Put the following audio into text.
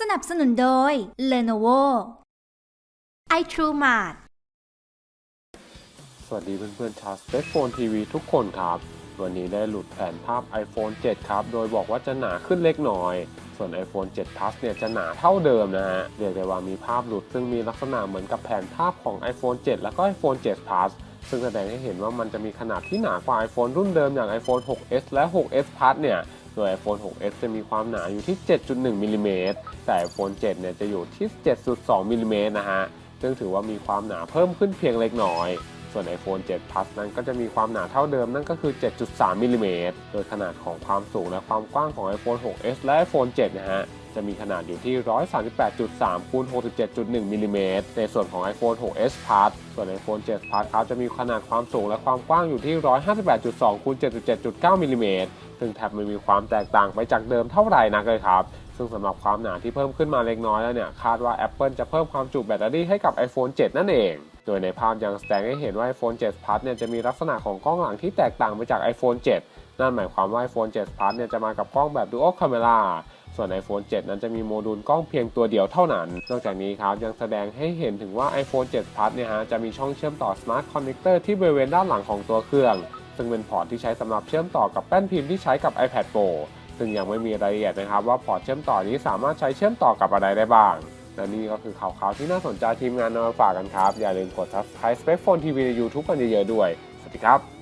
สนับสนุนโดย Lenovo iTrueMart สวัสดีเพื่อนๆชาว Spec Phone TV ทุกคนครับ วันนี้ได้หลุดแผนภาพ iPhone 7 ครับ โดยบอกว่าจะหนาขึ้นเล็กน้อย ส่วน iPhone 7 Plus เนี่ยจะหนาเท่าเดิมนะฮะ เรียกได้ว่ามีภาพหลุดซึ่งมีลักษณะเหมือนกับแผนภาพของ iPhone 7 แล้วก็ iPhone 7 Plus ซึ่งแสดงให้เห็นว่ามันจะมีขนาดที่หนากว่า iPhone รุ่นเดิมอย่าง iPhone 6s และ 6s Plus เนี่ย โดย iPhone 6s จะมีความหนาอยู่ที่ 7.1มิลลิเมตรแต่ iPhone 7 เนี่ยจะอยู่ที่ 7.2มิลลิเมตรนะฮะ ซึ่งถือว่ามีความหนาเพิ่มขึ้นเพียงเล็กน้อย ส่วน iPhone 7 Plus นั้นก็จะมีความหนาเท่าเดิมนั่นก็คือ 7.3มิลลิเมตรโดยขนาดของความสูงและความกว้างของ iPhone 6s และ iPhone 7 นะฮะ จะมีขนาดอยู่ที่ 138.3คูณ67.1มิลลิเมตรในส่วนของ iPhone 6s Plus ส่วน iPhone 7 Plus ครับจะมีขนาดความสูงและความกว้างอยู่ที่ 158.2คูณ77.9มิลลิเมตรซึ่งแทบไม่มีความแตกต่างไปจากเดิมเท่าไหร่นักเลยครับซึ่งสำหรับความหนาที่เพิ่มขึ้นมาเล็กน้อยแล้วเนี่ย คาดว่า Apple จะเพิ่มความจุแบตเตอรี่ให้กับ iPhone 7 นั่นเอง โดยในภาพยังแสดงให้เห็นว่า iPhone 7 Plus เนี่ยจะมีลักษณะของกล้องหลังที่แตกต่างไปจาก iPhone 7 นั่นหมายความว่า iPhone 7 Plus เนี่ยจะมากับกล้องแบบ Dual Camera ส่วน iPhone 7 นั้นจะมีโมดูลกล้องเพียงตัวเดียวเท่านั้น นอกจากนี้ครับยังแสดงให้เห็นถึงว่า iPhone 7 Plus เนี่ยฮะจะมีช่องเชื่อมต่อ Smart Connector ที่บริเวณด้านหลังของตัวเครื่อง ซึ่งเป็นพอร์ตที่ใช้สำหรับเชื่อมต่อกับแป้นพิมพ์ที่ใช้กับ iPad Pro ซึ่งยังไม่มีรายละเอียดนะครับว่าพอร์ตเชื่อมต่อนี้สามารถใช้เชื่อมต่อกับอะไรได้บ้างและนี่ก็คือข่าวๆที่น่าสนใจทีมงานนำมาฝากกันครับ อย่าลืมกด subscribe Spec Phone TV ใน YouTube กันเยอะๆด้วย สวัสดีครับ